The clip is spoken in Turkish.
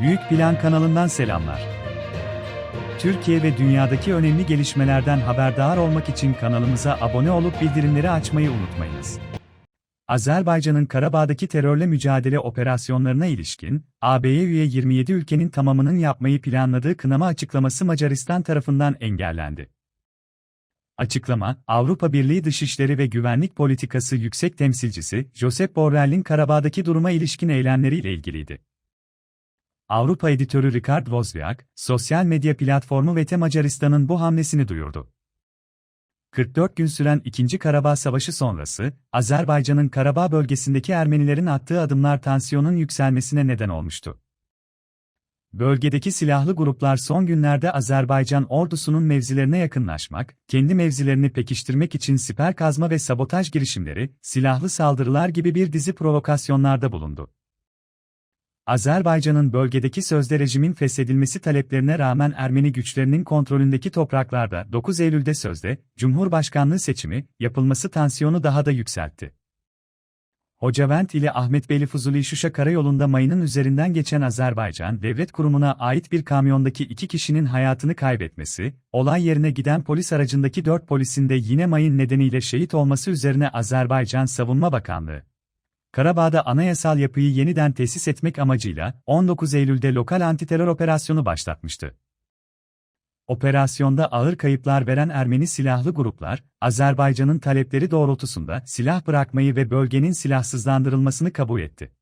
Büyük Plan kanalından selamlar. Türkiye ve dünyadaki önemli gelişmelerden haberdar olmak için kanalımıza abone olup bildirimleri açmayı unutmayınız. Azerbaycan'ın Karabağ'daki terörle mücadele operasyonlarına ilişkin, AB'ye üye 27 ülkenin tamamının yapmayı planladığı kınama açıklaması Macaristan tarafından engellendi. Açıklama, Avrupa Birliği Dışişleri ve Güvenlik Politikası Yüksek Temsilcisi, Josep Borrell'in Karabağ'daki duruma ilişkin eylemleriyle ilgiliydi. Avrupa editörü Richard Wozniak, sosyal medya platformu Vete Macaristan'ın bu hamlesini duyurdu. 44 gün süren 2. Karabağ Savaşı sonrası, Azerbaycan'ın Karabağ bölgesindeki Ermenilerin attığı adımlar tansiyonun yükselmesine neden olmuştu. Bölgedeki silahlı gruplar son günlerde Azerbaycan ordusunun mevzilerine yakınlaşmak, kendi mevzilerini pekiştirmek için siper kazma ve sabotaj girişimleri, silahlı saldırılar gibi bir dizi provokasyonlarda bulundu. Azerbaycan'ın bölgedeki sözde rejimin feshedilmesi taleplerine rağmen Ermeni güçlerinin kontrolündeki topraklarda 9 Eylül'de sözde, Cumhurbaşkanlığı seçimi, yapılması tansiyonu daha da yükseltti. Hocavent ile Ahmetbeyli Fuzuli Şuşa karayolunda mayının üzerinden geçen Azerbaycan Devlet Kurumu'na ait bir kamyondaki iki kişinin hayatını kaybetmesi, olay yerine giden polis aracındaki dört polisin de yine mayın nedeniyle şehit olması üzerine Azerbaycan Savunma Bakanlığı, Karabağ'da anayasal yapıyı yeniden tesis etmek amacıyla 19 Eylül'de lokal antiterör operasyonu başlatmıştı. Operasyonda ağır kayıplar veren Ermeni silahlı gruplar, Azerbaycan'ın talepleri doğrultusunda silah bırakmayı ve bölgenin silahsızlandırılmasını kabul etti.